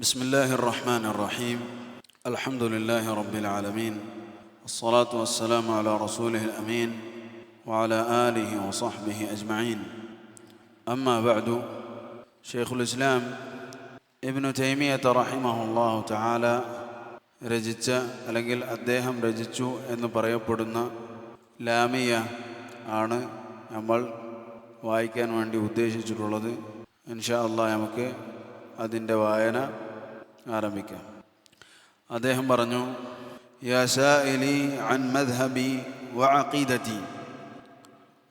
بسم الله الرحمن الرحيم الحمد لله رب العالمين الصلاة والسلام على رسوله الأمين وعلى آله وصحبه أجمعين أما بعد شيخ الإسلام ابن تيمية رحمه الله تعالى രചിച്ച അല്ലെങ്കിൽ അദ്ദേഹം രചിച്ചു എന്ന് പറയപ്പെടുന്ന ലാമിയ ആണ് നമ്മൾ വായിക്കാൻ വേണ്ടി ഉദ്ദേശിച്ചിട്ടുള്ളത് ഇൻഷാ അള്ളാഹ് നമുക്ക് അതിൻ്റെ വായന ആരംഭിക്കാം അദ്ദേഹം പറഞ്ഞു യാ സാഇലി അൻ മദ്ഹബി വഅഖീദതി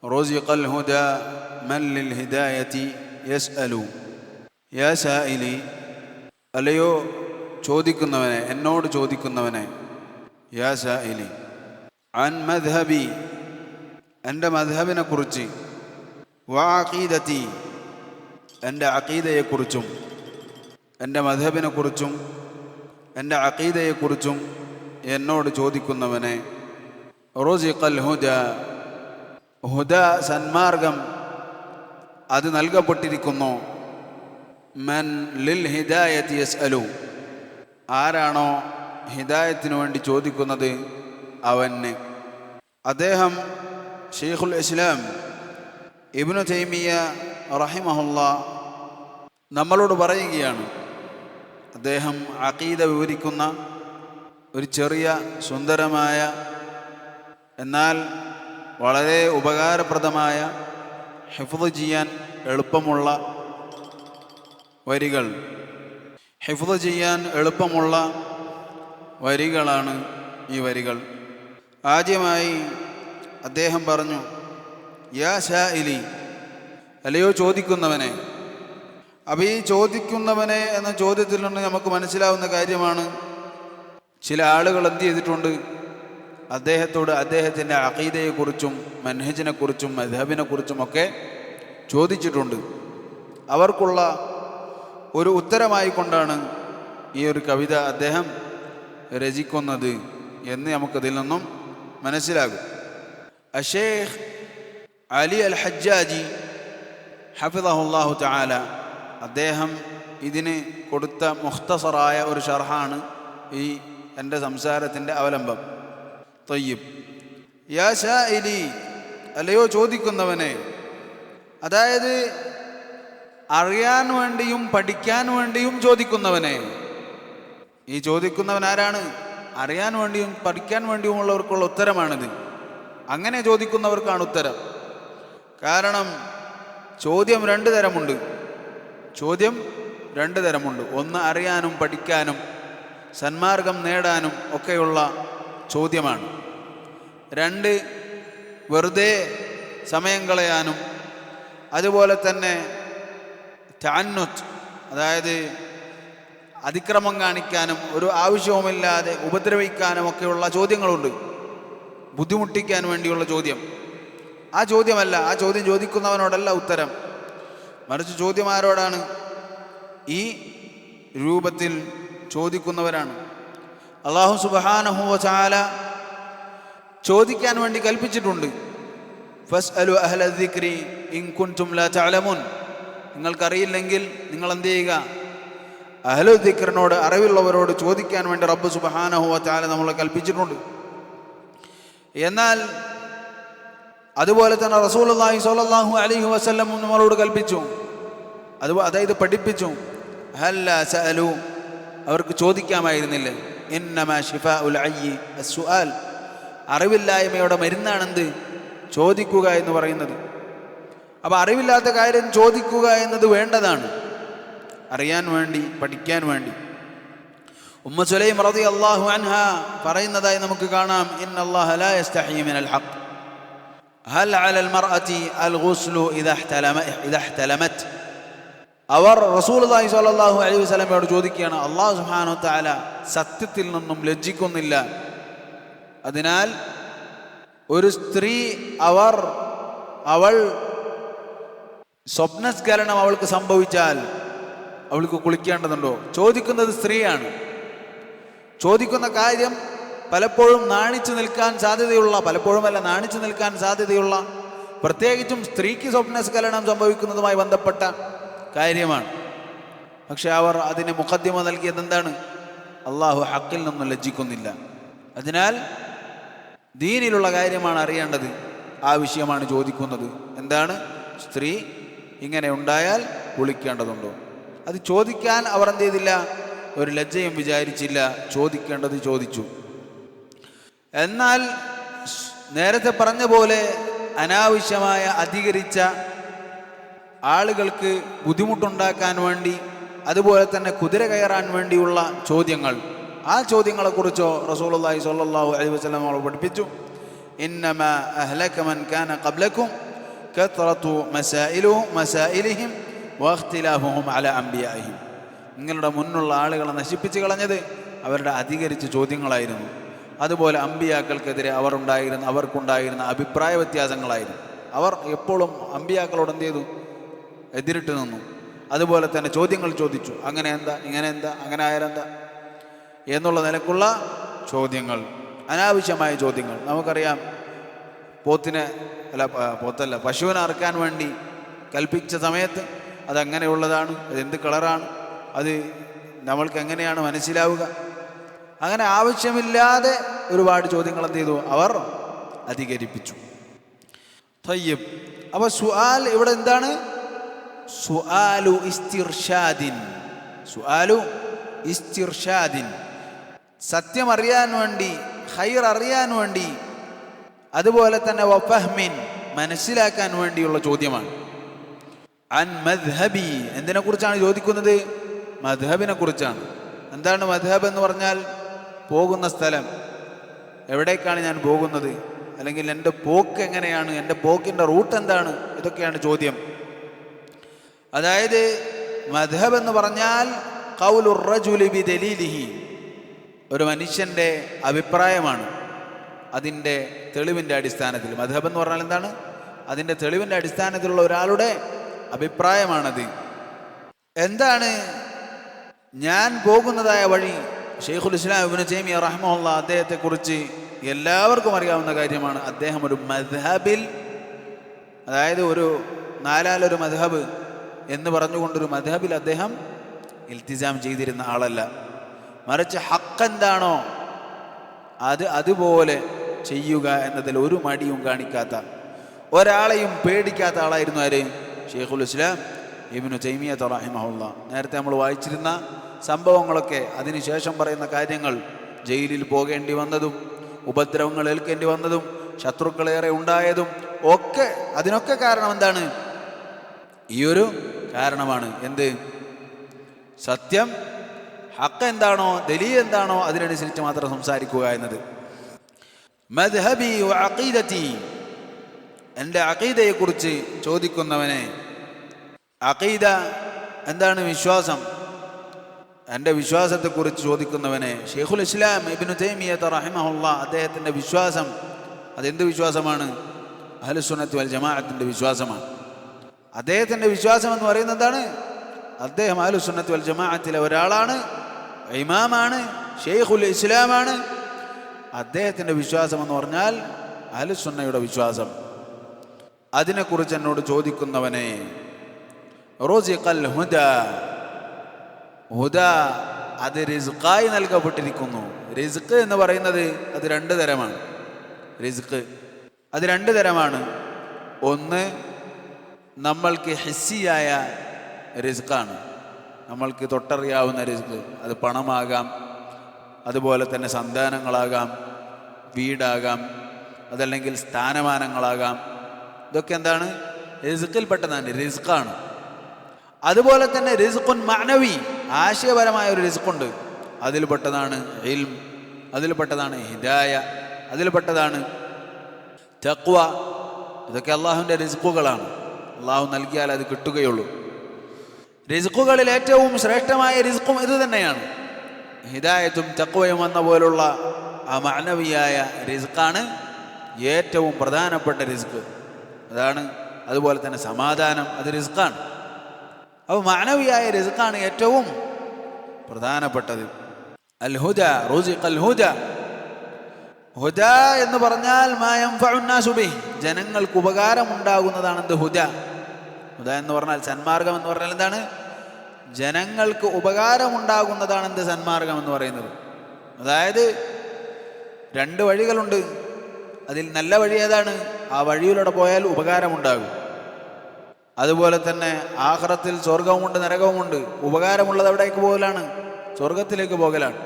رزق الهدى من للهداية يسأل യാ സായിലി അല്ലയോ ചോദിക്കുന്നവനെ എന്നോട് ചോദിക്കുന്നവനെ യാ സായിലി അൻ മദ്ഹബി എൻ്റെ മദ്ഹബിനെ കുറിച്ച് വാഖീദത്തി എൻ്റെ അഖീദയെക്കുറിച്ചും എന്റെ മധബിനെക്കുറിച്ചും എന്റെ അക്കീതയെക്കുറിച്ചും എന്നോട് ചോദിക്കുന്നവനെ റോസിഖൽ ഹുദ. ഹുദ സന്മാർഗം അത് നൽകപ്പെട്ടിരിക്കുന്നു. മൻ ലിൽ ഹിദായത്ത് യസ് അലു ആരാണോ ഹിദായത്തിനു വേണ്ടി ചോദിക്കുന്നത് അവന്. അദ്ദേഹം ഷെയ്ഖുൽ ഇസ്ലാം ഇബ്നു തൈമിയ റഹിമഹുല്ല നമ്മളോട് പറയുകയാണ് അദ്ദേഹം അഖീദ വിവരിക്കുന്ന ഒരു ചെറിയ സുന്ദരമായ എന്നാൽ വളരെ ഉപകാരപ്രദമായ ഹിഫ്ദ് ചെയ്യാൻ എളുപ്പമുള്ള വരികൾ. ഹിഫ്ദ് ചെയ്യാൻ എളുപ്പമുള്ള വരികളാണ് ഈ വരികൾ. ആദ്യമായി അദ്ദേഹം പറഞ്ഞു യാ ഷാ ഇലി അല്ലയോ ചോദിക്കുന്നവനെ അപ്പോൾ ഈ ചോദിക്കുന്നവനെ എന്ന ചോദ്യത്തിൽ നിന്ന് നമുക്ക് മനസ്സിലാവുന്ന കാര്യമാണ്. ചില ആളുകൾ എന്ത് ചെയ്തിട്ടുണ്ട്? അദ്ദേഹത്തോട് അദ്ദേഹത്തിന്റെ അഖീദയെക്കുറിച്ചും മൻഹജിനെക്കുറിച്ചും മധബിനെക്കുറിച്ചും ഒക്കെ ചോദിച്ചിട്ടുണ്ട്. അവർക്കുള്ള ഒരു ഉത്തരമായി കൊണ്ടാണ് ഈ ഒരു കവിത അദ്ദേഹം രചിക്കുന്നത് എന്ന് നമുക്കതിൽ നിന്നും മനസ്സിലാകും. അഷേഖ് അലി അൽ ഹജ്ജാജി ഹഫിദാഹുല്ലാഹു ചാല അദ്ദേഹം ഇതിന് കൊടുത്ത മുഖ്തസറായ ഒരു ഷർഹാണ് ഈ എന്റെ സംസാരത്തിന്റെ അവലംബം. തൊയ്യും യാ ഇലി അല്ലയോ ചോദിക്കുന്നവനെ അതായത് അറിയാൻ വേണ്ടിയും പഠിക്കാൻ വേണ്ടിയും ചോദിക്കുന്നവനെ. ഈ ചോദിക്കുന്നവൻ ആരാണ്? അറിയാൻ വേണ്ടിയും പഠിക്കാൻ വേണ്ടിയുമുള്ളവർക്കുള്ള ഉത്തരമാണിത്. അങ്ങനെ ചോദിക്കുന്നവർക്കാണ് ഉത്തരം. കാരണം ചോദ്യം രണ്ട് തരമുണ്ട്. ചോദ്യം രണ്ട് തരമുണ്ട്. ഒന്ന് അറിയാനും പഠിക്കാനും സന്മാർഗം നേടാനും ഒക്കെയുള്ള ചോദ്യമാണ്. രണ്ട് വെറുതെ സമയം കളയാനും അതുപോലെ തന്നെ ടാനുറ്റ് അതായത് അതിക്രമം കാണിക്കാനും ഒരു ആവശ്യവുമില്ലാതെ ഉപദ്രവിക്കാനും ഒക്കെയുള്ള ചോദ്യങ്ങളുണ്ട്. ബുദ്ധിമുട്ടിക്കാൻ വേണ്ടിയുള്ള ചോദ്യം. ആ ചോദ്യമല്ല ആ ചോദ്യം ചോദിക്കുന്നവനോടല്ല ഉത്തരം. മറിച്ച് ചോദ്യം ആരോടാണ് ഈ രൂപത്തിൽ ചോദിക്കുന്നവരാണ്. അള്ളാഹു സുബാനഹുവ ചാല ചോദിക്കാൻ വേണ്ടി കൽപ്പിച്ചിട്ടുണ്ട്. ഫസ് അലു അഹ്ല ദിക്രി ഇൻ കുൻതും ലാ തഅലമുൻ. നിങ്ങൾക്കറിയില്ലെങ്കിൽ നിങ്ങൾ എന്ത് ചെയ്യുക അഹ്ലു അറിവുള്ളവരോട് ചോദിക്കാൻ വേണ്ടി റബ്ബ് സുബഹാനഹുവ ചാല നമ്മളെ കൽപ്പിച്ചിട്ടുണ്ട്. എന്നാൽ അതുപോലെ തന്നെ റസൂലുള്ളാഹി സ്വല്ലല്ലാഹു അലഹി വസല്ലം നമ്മളോട് കൽപ്പിച്ചു. അത് അതായത് പഠിപ്പിച്ചു. ഹല്ല അവർക്ക് ചോദിക്കാമായിരുന്നില്ലേ. അറിവില്ലായ്മയുടെ മരുന്നാണെന്ത്? ചോദിക്കുക എന്ന് പറയുന്നത്. അപ്പോൾ അറിവില്ലാത്ത കാര്യം ചോദിക്കുക എന്നത് വേണ്ടതാണ്. അറിയാൻ വേണ്ടി പഠിക്കാൻ വേണ്ടി. ഉമ്മ സുലൈം അള്ളാഹു അൻഹ പറയുന്നതായി നമുക്ക് കാണാം. ഇൻ അള്ളാഹ് ലാ യസ്തഹി മിനൽ ഹഖ്. ഹൽ അലൽ മർഅതി അൽ ഗുസ്ലു ഇദാ ഇഹ്തലമ ഇദാ ഇഹ്തലമത് അവർ റസൂലുള്ളാഹി സ്വല്ലല്ലാഹു അലൈഹി വസ്ലമയോട് ചോദിക്കുകയാണ് അള്ളാഹു സുബ്ഹാനഹു താല സത്യത്തിൽ നിന്നും ലജ്ജിക്കുന്നില്ല. അതിനാൽ ഒരു സ്ത്രീ അവർ അവൾ സ്വപ്നസ്കരണം അവൾക്ക് സംഭവിച്ചാൽ അവൾക്ക് കുളിക്കേണ്ടതുണ്ടോ? ചോദിക്കുന്നത് സ്ത്രീയാണ്. ചോദിക്കുന്ന കാര്യം പലപ്പോഴും നാണിച്ചു നിൽക്കാൻ സാധ്യതയുള്ള പലപ്പോഴുമല്ല നാണിച്ചു നിൽക്കാൻ സാധ്യതയുള്ള പ്രത്യേകിച്ചും സ്ത്രീക്ക് സ്വപ്നസ്ഖലനം സംഭവിക്കുന്നതുമായി ബന്ധപ്പെട്ട കാര്യമാണ്. പക്ഷെ അവർ അതിന് മുഖദ്യമ നൽകിയത് എന്താണ് അള്ളാഹു ഹക്കിൽ നിന്നും ലജ്ജിക്കുന്നില്ല. അതിനാൽ ദീനിലുള്ള കാര്യമാണ് അറിയേണ്ടത് ആ വിഷയമാണ് ചോദിക്കുന്നത്. എന്താണ്? സ്ത്രീ ഇങ്ങനെ ഉണ്ടായാൽ കുളിക്കേണ്ടതുണ്ടോ അത് ചോദിക്കാൻ അവർ എന്ത് ചെയ്തില്ല? ഒരു ലജ്ജയും വിചാരിച്ചില്ല. ചോദിക്കേണ്ടത് ചോദിച്ചു. എന്നാൽ നേരത്തെ പറഞ്ഞ പോലെ അനാവശ്യമായ അധികരിച്ച ആളുകൾക്ക് ബുദ്ധിമുട്ടുണ്ടാക്കാൻ വേണ്ടി അതുപോലെ തന്നെ കുതിര കയറാൻ വേണ്ടിയുള്ള ചോദ്യങ്ങൾ. ആ ചോദ്യങ്ങളെക്കുറിച്ചോ റസൂലുള്ളാഹി സ്വല്ലല്ലാഹു അലൈഹി വസല്ലം അവൾ പഠിപ്പിച്ചു. കാന കത്രത്തു നിങ്ങളുടെ മുന്നുള്ള ആളുകളെ നശിപ്പിച്ചു കളഞ്ഞത് അവരുടെ അധികരിച്ച ചോദ്യങ്ങളായിരുന്നു. അതുപോലെ അമ്പിയാക്കൾക്കെതിരെ അവർ ഉണ്ടായിരുന്ന അവർക്കുണ്ടായിരുന്ന അഭിപ്രായ വ്യത്യാസങ്ങളായിരുന്നു. അവർ എപ്പോഴും അമ്പിയാക്കളോട് എന്ത് ചെയ്തു? എതിരിട്ട് നിന്നു. അതുപോലെ തന്നെ ചോദ്യങ്ങൾ ചോദിച്ചു. അങ്ങനെ എന്താ? ഇങ്ങനെ എന്താ? അങ്ങനെ ആയാലെന്താ എന്നുള്ള നിലക്കുള്ള ചോദ്യങ്ങൾ. അനാവശ്യമായ ചോദ്യങ്ങൾ. നമുക്കറിയാം പോത്തിനെ അല്ല പോത്തല്ല പശുവിനെ അറക്കാൻ വേണ്ടി കൽപ്പിച്ച സമയത്ത് അതങ്ങനെയുള്ളതാണ് അത് എന്ത് കളറാണ് അത് നമ്മൾക്ക് എങ്ങനെയാണ് മനസ്സിലാവുക? അങ്ങനെ ആവശ്യമില്ലാതെ ഒരുപാട് ചോദ്യങ്ങൾ എന്ത് ചെയ്തു? അവർ അധികരിപ്പിച്ചു. തയ്യബ്. അപ്പൊ സുആൽ ഇവിടെ എന്താണ്? സുആലു ഇസ്തിർഷാദിൻ. സുആലു ഇസ്തിർഷാദിൻ. സത്യം അറിയാൻ വേണ്ടി ഹൈർ അറിയാൻ വേണ്ടി അതുപോലെ തന്നെ വഫഹ്മിൻ മനസ്സിലാക്കാൻ വേണ്ടിയുള്ള ചോദ്യമാണ്. അൻ മദ്ഹബി. എന്തിനെ കുറിച്ചാണ് ചോദിക്കുന്നത്? മദ്ഹബിനെ കുറിച്ചാണ് എന്താണ് മദ്ഹബ് എന്ന് പറഞ്ഞാൽ? പോകുന്ന സ്ഥലം എവിടേക്കാണ് ഞാൻ പോകുന്നത്? അല്ലെങ്കിൽ എന്റെ പോക്ക് എങ്ങനെയാണ്? എന്റെ പോക്കിന്റെ റൂട്ട് എന്താണ്? ഇതൊക്കെയാണ് ചോദ്യം. അതായത് മധബ് എന്ന് പറഞ്ഞാൽ ഖൗലുർ റജുലി ബിദലീലിഹി. ഒരു മനുഷ്യന്റെ അഭിപ്രായമാണ് അതിന്റെ തെളിവിന്റെ അടിസ്ഥാനത്തിൽ. മധബ് എന്ന് പറഞ്ഞാൽ എന്താണ്? അതിന്റെ തെളിവിന്റെ അടിസ്ഥാനത്തിലുള്ള ഒരാളുടെ അഭിപ്രായമാണത്. എന്താണ്? ഞാൻ പോകുന്നതായ വഴി ഷെയ്ഖുൽ ഇസ്ലാം ഇബ്നു തൈമിയ റഹ്മുള്ള അദ്ദേഹത്തെക്കുറിച്ച് എല്ലാവർക്കും അറിയാവുന്ന കാര്യമാണ്. അദ്ദേഹം ഒരു മദ്ഹബിൽ അതായത് ഒരു നാലാലൊരു മദ്ഹബ് എന്ന് പറഞ്ഞുകൊണ്ടൊരു മദ്ഹബിൽ അദ്ദേഹം ഇൽത്തിസാം ചെയ്തിരുന്ന ആളല്ല. മറിച്ച് ഹക്ക് എന്താണോ അത് അതുപോലെ ചെയ്യുക എന്നതിൽ ഒരു മടിയും കാണിക്കാത്ത ഒരാളെയും പേടിക്കാത്ത ആളായിരുന്നു ആര്? ഷെയ്ഖുൽ ഇസ്ലാം ഇബിനു ജൈമിയ തറാഹിമഹുള്ള നേരത്തെ നമ്മൾ വായിച്ചിരുന്ന സംഭവങ്ങളൊക്കെ അതിനുശേഷം പറയുന്ന കാര്യങ്ങൾ ജയിലിൽ പോകേണ്ടി വന്നതും ഉപദ്രവങ്ങൾ ഏൽക്കേണ്ടി വന്നതും ശത്രുക്കളേറെ ഉണ്ടായതും ഒക്കെ അതിനൊക്കെ കാരണം എന്താണ്? ഈ ഒരു കാരണമാണ്. എന്ത്? സത്യം ഹക്ക് എന്താണോ ദലീൽ എന്താണോ അതിനനുസരിച്ച് മാത്രം സംസാരിക്കുക എന്നത്. മദ്ഹബി അഖീദത്തി എന്റെ അഖീദയെക്കുറിച്ച് ചോദിക്കുന്നവനെ അഖീദ എന്താണ് വിശ്വാസം? എന്റെ വിശ്വാസത്തെക്കുറിച്ച് ചോദിക്കുന്നവനെ ഷെയ്ഖുൽ ഇസ്ലാം ഇബിനു തൈമിയത്ത് റഹിമഹുള്ള അദ്ദേഹത്തിന്റെ വിശ്വാസം അതെന്ത് വിശ്വാസമാണ്? അഹലുസുനത്ത് വൽ ജമാഅത്തിന്റെ വിശ്വാസമാണ്. അദ്ദേഹത്തിന്റെ വിശ്വാസം എന്ന് പറയുന്നത് എന്താണ്? അദ്ദേഹം അഹ്ലുസുന്നത്ത് വൽ ജമാഅത്തിലെ ഒരാളാണ് ഇമാമാണ് ഷെയ്ഖുൽ ഇസ്ലാമാണ്. അദ്ദേഹത്തിന്റെ വിശ്വാസം എന്ന് പറഞ്ഞാൽ അഹ്ലുസുന്നയുടെ വിശ്വാസം. അതിനെക്കുറിച്ച് എന്നോട് ചോദിക്കുന്നവനെ റോസിഖൽ ഹുദ ഹുദ അത് റിസ്ഖായി നൽകപ്പെട്ടിരിക്കുന്നു. റിസ്ക് എന്ന് പറയുന്നത് അത് രണ്ട് തരമാണ്. റിസ്ക് അത് രണ്ട് തരമാണ്. ഒന്ന് നമ്മൾക്ക് ഹെസ്സിയായ റിസ്ക്കാണ് നമ്മൾക്ക് തൊട്ടറിയാവുന്ന റിസ്ക് അത് പണമാകാം അതുപോലെ തന്നെ സന്താനങ്ങളാകാം വീടാകാം അതല്ലെങ്കിൽ സ്ഥാനമാനങ്ങളാകാം. ഇതൊക്കെ എന്താണ്? റിസ്ക്കിൽപ്പെട്ടതാണ് റിസ്ക്കാണ് അതുപോലെ തന്നെ റിസ്ഖുൻ മാനവി ആശയപരമായ ഒരു റിസ്ക്കുണ്ട് അതിൽപ്പെട്ടതാണ് ഇൽം അതിൽപ്പെട്ടതാണ് ഹിദായ അതിൽപ്പെട്ടതാണ് തക്വ. ഇതൊക്കെ അള്ളാഹുവിന്റെ റിസ്ക്കുകളാണ് അള്ളാഹു നൽകിയാൽ അത് കിട്ടുകയുള്ളൂ. റിസ്ക്കുകളിൽ ഏറ്റവും ശ്രേഷ്ഠമായ റിസ്ക്കും ഇത് തന്നെയാണ്. ഹിദായത്തും തക്വയും എന്ന പോലുള്ള ആ മാനവിയായ റിസ്ക്കാണ് ഏറ്റവും പ്രധാനപ്പെട്ട റിസ്ക്. അതാണ് അതുപോലെ തന്നെ സമാധാനം അത് റിസ്ക്കാണ്. അപ്പോൾ മാനവിയായ റിസ്ക്കാണ് ഏറ്റവും പ്രധാനപ്പെട്ടത്. അൽ ഹുദ അൽഹുദ. അൽ ഹുദ എന്ന് പറഞ്ഞാൽ മായം ഫഉന്നാസുബി ജനങ്ങൾക്ക് ഉപകാരമുണ്ടാകുന്നതാണ് എന്ത് ഹുദ? ഹുദ എന്ന് പറഞ്ഞാൽ സന്മാർഗം എന്ന് പറഞ്ഞാൽ എന്താണ്? ജനങ്ങൾക്ക് ഉപകാരമുണ്ടാകുന്നതാണ് എന്ത് സന്മാർഗം എന്ന് പറയുന്നത്. അതായത് രണ്ട് വഴികളുണ്ട്. അതിൽ നല്ല വഴി ഏതാണ്? ആ വഴിയിലൂടെ പോയാൽ ഉപകാരമുണ്ടാകും. അതുപോലെ തന്നെ ആഹ്റത്തിൽ സ്വർഗവുമുണ്ട് നരകവുമുണ്ട്. ഉപകാരമുള്ളത് എവിടേക്ക് പോകലാണ്. സ്വർഗത്തിലേക്ക് പോകലാണ്.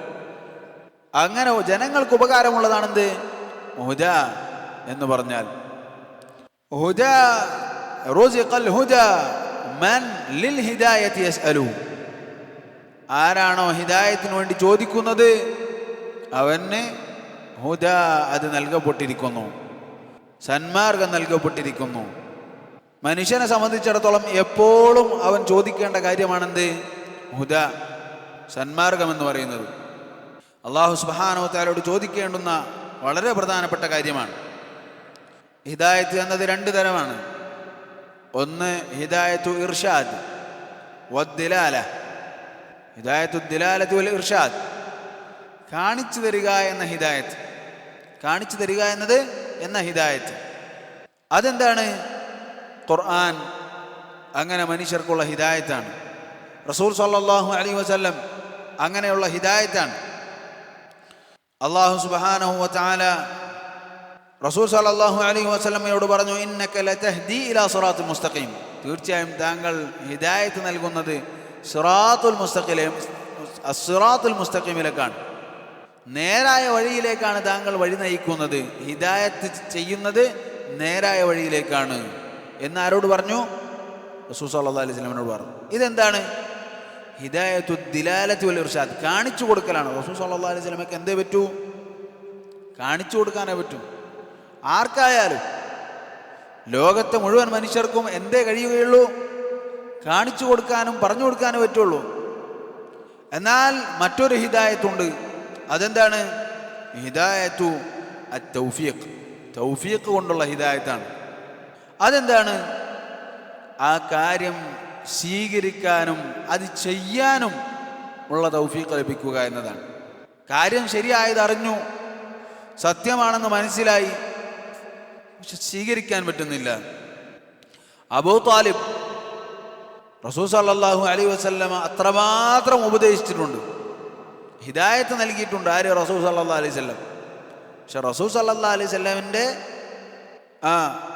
അങ്ങനെ ജനങ്ങൾക്ക് ഉപകാരമുള്ളതാണെന്ത്? ഹുജ എന്ന് പറഞ്ഞാൽ. ഹുജ ഹുദ മൻ ലിൽ ആരാണോ ഹിദായത്തിന് വേണ്ടി ചോദിക്കുന്നത്? അവന് ഹുദ അത് നൽകപ്പെട്ടിരിക്കുന്നു. സന്മാർഗം നൽകപ്പെട്ടിരിക്കുന്നു. മനുഷ്യനെ സംബന്ധിച്ചിടത്തോളം എപ്പോഴും അവൻ ചോദിക്കേണ്ട കാര്യമാണെന്ത്? ഹുദ സന്മാർഗം എന്ന് പറയുന്നത്. അള്ളാഹു സുബാനോ താലോട് ചോദിക്കേണ്ടുന്ന വളരെ പ്രധാനപ്പെട്ട കാര്യമാണ്. ഹിദായത്ത് എന്നത് രണ്ട് തരമാണ്. ഒന്ന് ഹിദായത്തു ഇർഷാദ് വദ്ദിലാല ഹിദായത്തു ദിലാലത്തു ഇർഷാദ്. കാണിച്ചു തരിക എന്ന ഹിദായത്ത്. കാണിച്ചു തരിക എന്നത് എന്ന ഹിദായത്ത്. അതെന്താണ്? ഖുർആൻ അങ്ങനെ മനുഷ്യർക്കുള്ള ഹിദായത്താണ്. റസൂൽ സല്ലാഹു അലി വസല്ലം അങ്ങനെയുള്ള ഹിദായത്താണ്. അള്ളാഹു സുബ്ഹാനഹു വതആല റസൂൽ സല്ലല്ലാഹു അലൈഹി വസല്ലമയോട് പറഞ്ഞു ഇന്നക ലതഹ്ദി ഇലാ സിറാത്തുൽ മുസ്തഖീം. തീർച്ചയായും താങ്കൾ ഹിദായത്ത് നൽകുന്നത് സിറാത്തുൽ മുസ്തഖിലെ അസുറാത്തുൽ മുസ്തഖീമിലേക്കാണ്. നേരായ വഴിയിലേക്കാണ് താങ്കൾ വഴി നയിക്കുന്നത്. ഹിദായത്ത് ചെയ്യുന്നത് നേരായ വഴിയിലേക്കാണ്. എന്ന് ആരോട് പറഞ്ഞു? റസൂൽ സല്ലല്ലാഹു അലൈഹി വസല്ലമയോട് പറഞ്ഞു. ഇതെന്താണ്? ഹിദായത്തു ദിലാലത്ത് വലിയ ഇർഷാദ് കാണിച്ചു കൊടുക്കലാണ്. റസൂൽ സല്ലല്ലാഹു അലൈഹി വസല്ലമയ്ക്ക് എന്തേ പറ്റൂ? കാണിച്ചു കൊടുക്കാനേ പറ്റൂ. ആർക്കായാലും ലോകത്തെ മുഴുവൻ മനുഷ്യർക്കും എന്തേ കഴിയുകയുള്ളൂ? കാണിച്ചു കൊടുക്കാനും പറഞ്ഞു കൊടുക്കാനും പറ്റുള്ളൂ. എന്നാൽ മറ്റൊരു ഹിദായത്തുണ്ട്. അതെന്താണ്? ഹിദായത്തു തൗഫീഖ് തൗഫീഖ് കൊണ്ടുള്ള ഹിദായത്താണ്. അതെന്താണ്? ആ കാര്യം സ്വീകരിക്കാനും അത് ചെയ്യാനും ഉള്ള തൗഫീഖ് ലഭിക്കുക എന്നതാണ്. കാര്യം ശരിയായത് അറിഞ്ഞു. സത്യമാണെന്ന് മനസ്സിലായി. പക്ഷെ സ്വീകരിക്കാൻ പറ്റുന്നില്ല. അബൂ താലിബ് റസൂൽ സല്ലല്ലാഹു അലൈഹി വസല്ലമ അത്രമാത്രം ഉപദേശിച്ചിട്ടുണ്ട്. ഹിദായത്ത് നൽകിയിട്ടുണ്ട് ആര്? റസൂൽ സല്ലല്ലാഹു അലൈഹി പക്ഷെ റസൂൽ സല്ലാ അലൈഹി ആ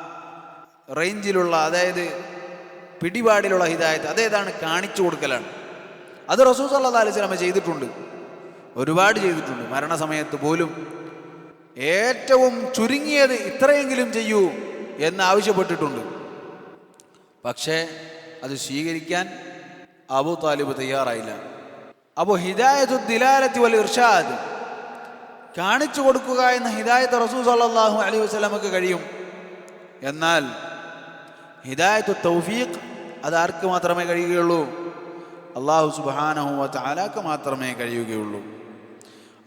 റേഞ്ചിലുള്ള അതായത് പിടിപാടിലുള്ള ഹിദായത്ത് അതേതാണ് കാണിച്ചു കൊടുക്കലാണ്. അത് റസൂസ് സല്ലല്ലാഹു അലൈഹി വസല്ലമ ചെയ്തിട്ടുണ്ട്. ഒരുപാട് ചെയ്തിട്ടുണ്ട്. മരണസമയത്ത് പോലും ഏറ്റവും ചുരുങ്ങിയത് ഇത്രയെങ്കിലും ചെയ്യൂ എന്ന് ആവശ്യപ്പെട്ടിട്ടുണ്ട്. പക്ഷേ അത് സ്വീകരിക്കാൻ അബു താലിബ് തയ്യാറായില്ല. അപ്പോൾ ഹിദായത്തു ദിലാലത്തി വൽ ഇർഷാദ്. കാണിച്ചു കൊടുക്കുക എന്ന ഹിദായത്ത് റസൂസ് സല്ലല്ലാഹു അലൈഹി വസല്ലമക്ക് കഴിയും. എന്നാൽ ഹിദായത്തു തൗഫീഖ് അത് ആർക്ക് മാത്രമേ കഴിയുകയുള്ളൂ? അള്ളാഹു സുബ്ഹാനഹു വാലാക്ക് മാത്രമേ കഴിയുകയുള്ളൂ.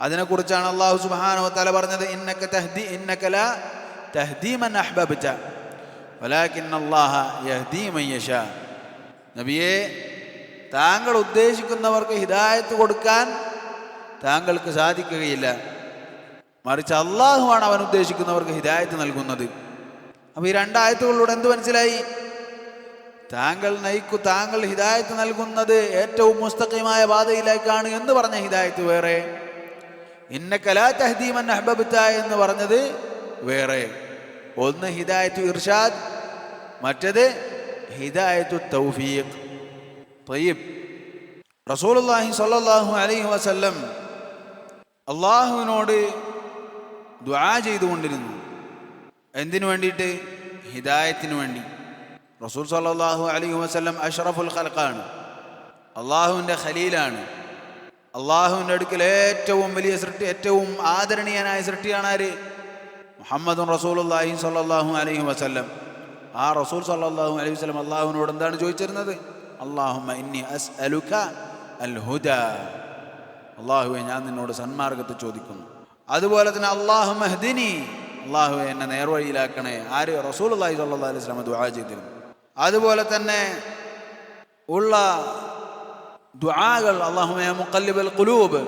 അതിനെക്കുറിച്ചാണ് അള്ളാഹു സുബാനഹു താല പറഞ്ഞത് ഇന്നക്ക തഹ്ദി ഇന്നക്കല തഹ്ദീമൻ അഹ്ബബിച്ച നബിയെ താങ്കൾ ഉദ്ദേശിക്കുന്നവർക്ക് ഹിദായത്ത് കൊടുക്കാൻ താങ്കൾക്ക് സാധിക്കുകയില്ല. മറിച്ച് അള്ളാഹുവാണ് അവൻ ഉദ്ദേശിക്കുന്നവർക്ക് ഹിദായത്ത് നൽകുന്നത്. അപ്പോൾ ഈ രണ്ടായത്തുകളിലൂടെ എന്ത് മനസ്സിലായി? താങ്കൾ നയിക്കു താങ്കൾ ഹിദായത്ത് നൽകുന്നത് ഏറ്റവും മുസ്തഖിമായ പാതയിലേക്കാണ് എന്ന് പറഞ്ഞ ഹിദായത്ത് വേറെ. ഇന്ന കലാ തഹദീമൻ അഹബബിത്ത എന്ന് പറഞ്ഞത് വേറെ. ഒന്ന് ഹിദായത്തു ഇർഷാദ് മറ്റത് ഹിദായത്തു തൗഫീഖ്. തയ്യബ്. റസൂലുള്ളാഹി സ്വല്ലല്ലാഹു അലൈഹി വസല്ലം അള്ളാഹുവിനോട് ദുആ ചെയ്തുകൊണ്ടിരുന്നു. എന്തിനു വേണ്ടിയിട്ട്? ഹിദായത്തിന് വേണ്ടി. റസൂൽ സല്ലല്ലാഹു അലൈഹി വസ്ലം അഷ്റഫുൽ ഖൽഖാണ്. അള്ളാഹുവിന്റെ ഖലീലാണ്. അള്ളാഹുവിന്റെ അടുക്കൽ ഏറ്റവും വലിയ സൃഷ്ടി ഏറ്റവും ആദരണീയനായ സൃഷ്ടിയാണ് ആര്? മുഹമ്മദുൻ റസൂലുള്ളാഹി സ്വല്ലല്ലാഹു അലൈഹി വസ്ലം ആ റസൂൽ സല്ലല്ലാഹു അലൈഹി വസ്ലം അള്ളാഹുവിനോട് എന്താണ് ചോദിച്ചിരുന്നത്? അള്ളാഹു ഇന്നി അൽ അള്ളാഹുവെ ഞാൻ നിന്നോട് സന്മാർഗത്തെ ചോദിക്കുന്നു. അതുപോലെ തന്നെ അള്ളാഹു മഹ്ദിനി അള്ളാഹുവെ എന്നെ നേർവഴിയിലാക്കണേ. ആര്? റസൂൽ അള്ളാഹി സല്ലാ അലൈഹി സ്വലമ ദുആ ചെയ്തിരുന്നു. അതുപോലെ തന്നെ ഉള്ള ദുആകൾ മുഖല്ലിബൽ ഖുലൂബ്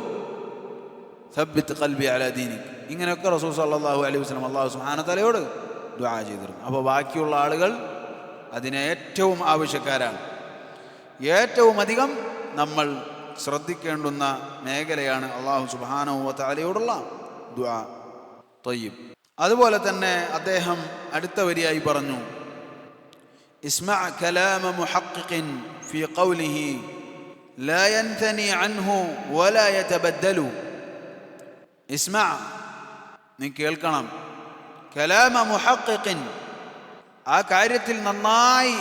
സബ്ബിത്ത് ഖൽബി അല ദീനിക്. ഇങ്ങനെയൊക്കെ റസൂൽ സല്ലാഹു അലൈഹി വസല്ലം അള്ളാഹു സുബ്ഹാനഹു തലയോട് ദുആ ചെയ്തിരുന്നു. അപ്പോൾ ബാക്കിയുള്ള ആളുകൾ അതിനെ ഏറ്റവും ആവശ്യക്കാരാണ്. ഏറ്റവും അധികം നമ്മൾ ശ്രദ്ധിക്കേണ്ടുന്ന മേഖലയാണ് അള്ളാഹു സുബാനോ താലയോടുള്ള ദുആ. തൊയ്യും അതുപോലെ തന്നെ അദ്ദേഹം അടുത്ത വരിയായി പറഞ്ഞു اسمع كلام محقق في قوله لا ينثني عنه ولا يتبدل اسمع നീ കേൾക്കണം കലാമ മുഹക്കിൻ ആ കാര്യത്തിൽ നന്നായി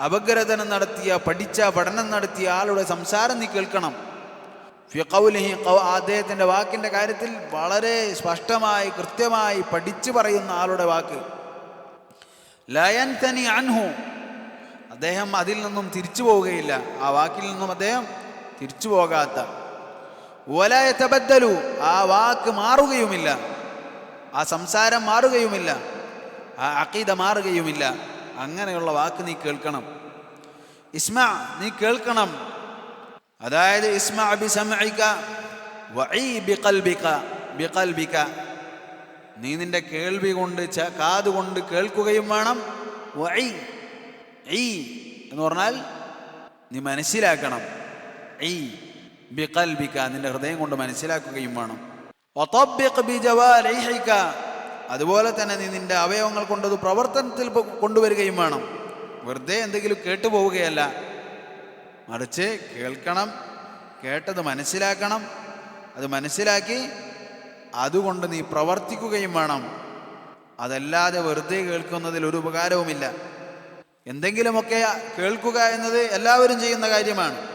അപഗ്രഥനം നടത്തിയ പഠിച്ച പഠനം നടത്തിയ ആളുടെ സംസാരം നീ കേൾക്കണം ഫി ഖൗലിഹി ഖൗ- അദ്ദേഹത്തിന്റെ വാക്കിന്റെ കാര്യത്തിൽ വളരെ സ്പഷ്ടമായി കൃത്യമായി പഠിച്ചു പറയുന്ന ആളുടെ വാക്ക്. ലയൻ തനി അൻഹു. അദ്ദേഹം അതിൽ നിന്നും തിരിച്ചു പോവുകയില്ല. ആ വാക്കിൽ നിന്നും അദ്ദേഹം തിരിച്ചു പോകാത്ത. ഒലയത്തബദ്ദലു ആ വാക്ക് മാറുകയുമില്ല. ആ സംസാരം മാറുകയുമില്ല. ആ അക്കീത മാറുകയുമില്ല. അങ്ങനെയുള്ള വാക്ക് നീ കേൾക്കണം. ഇസ്മ നീ കേൾക്കണം. അതായത് ഇസ്മ നീ നിന്റെ കേൾവി കൊണ്ട് കാതുകൊണ്ട് കേൾക്കുകയും വേണം. വഈ ഈ എന്ന് പറഞ്ഞാൽ നീ മനസ്സിലാക്കണം. ഈ ബിക്കൽബിക്ക നിന്റെ ഹൃദയം കൊണ്ട് മനസ്സിലാക്കുകയും വേണം. അതുപോലെ തന്നെ നീ നിന്റെ അവയവങ്ങൾ കൊണ്ടത് പ്രവർത്തനത്തിൽ കൊണ്ടുവരികയും വേണം. വെറുതെ എന്തെങ്കിലും കേട്ടു പോവുകയല്ല മറിച്ച് കേൾക്കണം കേട്ടത് മനസ്സിലാക്കണം. അത് മനസ്സിലാക്കി അതുകൊണ്ട് നീ പ്രവർത്തിക്കുകയും വേണം. അതല്ലാതെ വെറുതെ കേൾക്കുന്നതിൽ ഒരു ഉപകാരവുമില്ല. എന്തെങ്കിലുമൊക്കെ കേൾക്കുക എന്നത് എല്ലാവരും ചെയ്യുന്ന കാര്യമാണ്.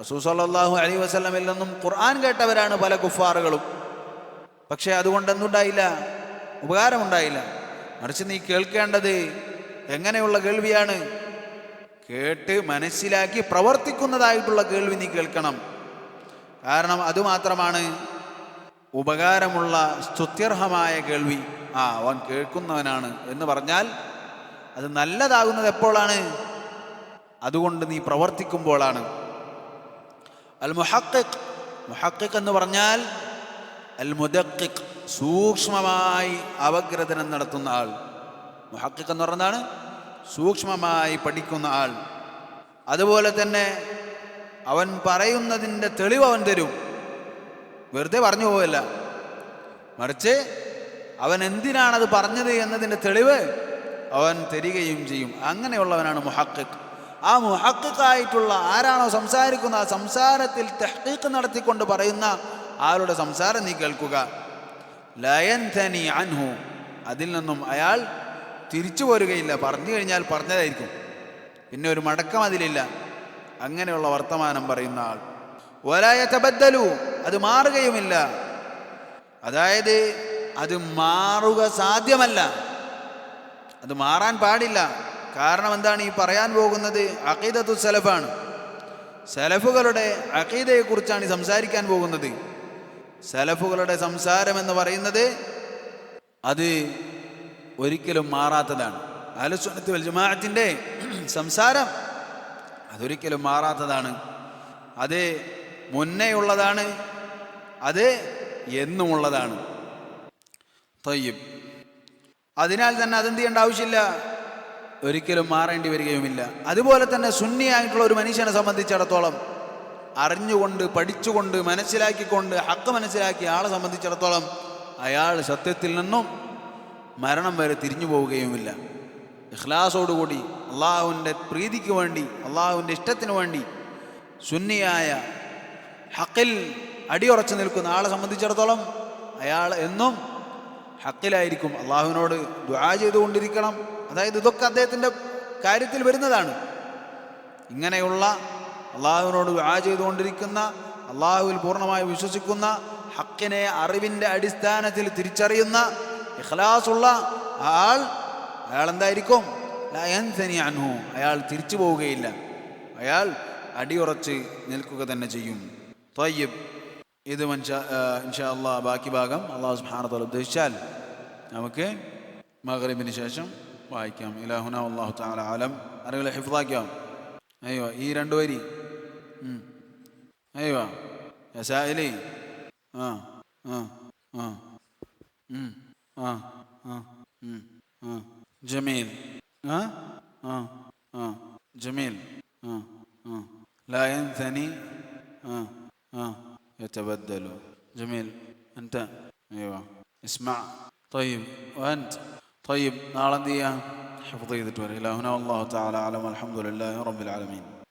റസൂ സല്ലല്ലാഹു അലൈഹി വസ്ലമിൽ നിന്നും ഖുർആൻ കേട്ടവരാണ് പല കുഫാറുകളും. പക്ഷേ അതുകൊണ്ട് എന്തുണ്ടായില്ല? ഉപകാരമുണ്ടായില്ല. മറിച്ച് നീ കേൾക്കേണ്ടത് എങ്ങനെയുള്ള കേൾവിയാണ്? കേട്ട് മനസ്സിലാക്കി പ്രവർത്തിക്കുന്നതായിട്ടുള്ള കേൾവി നീ കേൾക്കണം. കാരണം അതുമാത്രമാണ് ഉപകാരമുള്ള സ്തുത്യർഹമായ കേൾവി. ആ അവൻ കേൾക്കുന്നവനാണ് എന്ന് പറഞ്ഞാൽ അത് നല്ലതാകുന്നത് എപ്പോഴാണ്? അതുകൊണ്ട് നീ പ്രവർത്തിക്കുമ്പോഴാണ്. അൽ മുഹക്കിക് മുഹക്കിക് എന്ന് പറഞ്ഞാൽ അൽ മുദക്കിക് സൂക്ഷ്മമായി അവഗ്രഥനം നടത്തുന്ന ആൾ. മുഹക്കിക് എന്ന് പറഞ്ഞതാണ് സൂക്ഷ്മമായി പഠിക്കുന്ന ആൾ. അതുപോലെ തന്നെ അവൻ പറയുന്നതിന്റെ തെളിവ് അവൻ തരും. വെറുതെ പറഞ്ഞു പോവല്ല. മറിച്ച് അവൻ എന്തിനാണത് പറഞ്ഞത് എന്നതിന്റെ തെളിവ് അവൻ തരികയും ചെയ്യും. അങ്ങനെയുള്ളവനാണ് മുഹക്കിക് ആ മുഹക്കിക്കായിട്ടുള്ള ആരാണോ സംസാരിക്കുന്ന ആ സംസാരത്തിൽ തെഹ്ക്കീക്ക് നടത്തിക്കൊണ്ട് പറയുന്ന ആളുടെ സംസാരം നീ കേൾക്കുക. ലയൻ ധനി അൻഹു. അതിൽ നിന്നും അയാൾ തിരിച്ചു പോരുകയില്ല. പറഞ്ഞു കഴിഞ്ഞാൽ പറഞ്ഞതായിരിക്കും. പിന്നെ ഒരു മടക്കം അതിലില്ല. അങ്ങനെയുള്ള വർത്തമാനം പറയുന്ന ആൾ. ഒരായത്തബദ്ദലു അത് മാറുകയുമില്ല. അതായത് അത് മാറുക സാധ്യമല്ല. അത് മാറാൻ പാടില്ല. കാരണം എന്താണ് ഈ പറയാൻ പോകുന്നത്? അഖീദത്തു സലഫാണ്. സലഫുകളുടെ അഖീദയെക്കുറിച്ചാണ് സംസാരിക്കാൻ പോകുന്നത്. സലഫുകളുടെ സംസാരം എന്ന് പറയുന്നത് അത് ഒരിക്കലും മാറാത്തതാണ്. അലുസ്വനത്ത് വൽ ജമാഅത്തിന്റെ സംസാരം അതൊരിക്കലും മാറാത്തതാണ്. അത് മുന്നേ ഉള്ളതാണ് അത് എന്നുമുള്ളതാണ്. തൊയ്യും അതിനാൽ തന്നെ അതെന്ത് ചെയ്യേണ്ട ആവശ്യമില്ല. ഒരിക്കലും മാറേണ്ടി വരികയുമില്ല. അതുപോലെ തന്നെ സുന്നിയായിട്ടുള്ള ഒരു മനുഷ്യനെ സംബന്ധിച്ചിടത്തോളം അറിഞ്ഞുകൊണ്ട് പഠിച്ചുകൊണ്ട് മനസ്സിലാക്കിക്കൊണ്ട് ഹക്ക് മനസ്സിലാക്കിയ ആളെ സംബന്ധിച്ചിടത്തോളം അയാൾ സത്യത്തിൽ നിന്നും മരണം വരെ തിരിഞ്ഞു പോവുകയുമില്ല. ഇഖ്ലാസോടുകൂടി അള്ളാഹുവിന്റെ പ്രീതിക്ക് വേണ്ടി അള്ളാഹുവിന്റെ ഇഷ്ടത്തിന് വേണ്ടി സുന്നിയായ ഹക്കിൽ അടിയുറച്ചു നിൽക്കുന്ന ആളെ സംബന്ധിച്ചിടത്തോളം അയാൾ എന്നും ഹക്കിലായിരിക്കും അള്ളാഹുവിനോട് ദുആ ചെയ്തുകൊണ്ടിരിക്കണം. അതായത് ഇതൊക്കെ അദ്ദേഹത്തിന്റെ കാര്യത്തിൽ വരുന്നതാണ്. ഇങ്ങനെയുള്ള അള്ളാഹുവിനോട് ദുആ ചെയ്തുകൊണ്ടിരിക്കുന്ന അള്ളാഹുവിൽ പൂർണമായി വിശ്വസിക്കുന്ന ഹക്കിനെ അറിവിന്റെ അടിസ്ഥാനത്തിൽ തിരിച്ചറിയുന്ന ഇഖ്ലാസുള്ള ആൾ അയാൾ എന്തായിരിക്കും? ലയൻസനി അൻഹു. അയാൾ തിരിച്ചു പോവുകയില്ല. അയാൾ അടിയുറച്ച് നിൽക്കുക തന്നെ ചെയ്യും. ത്വയ്യബ് ഇത് മനുഷ്യ ഇൻഷാ അള്ളാഹ് ബാക്കി ഭാഗം അള്ളാഹു സുബ്ഹാനഹു ഉദ്ദേശിച്ചാൽ നമുക്ക് മഗ്രിബിന് ശേഷം വായിക്കാം. ഇലാഹുന അള്ളാഹു താല ആലം. അറികളെ ഹിഫാക്കാം അയ്യോ ഈ രണ്ടു വരി. അയ്യോ യസായിലി ആ ആ ആ. آه آه آه. جميل. آه آه آه. جميل. آه آه. لا ينثني. آه آه. يتبدل. جميل. أنت. أيوه. اسمع. طيب وأنت؟ طيب نارندية حفظي ذكر إلى هنا والله تعالى أعلم. الحمد لله رب العالمين.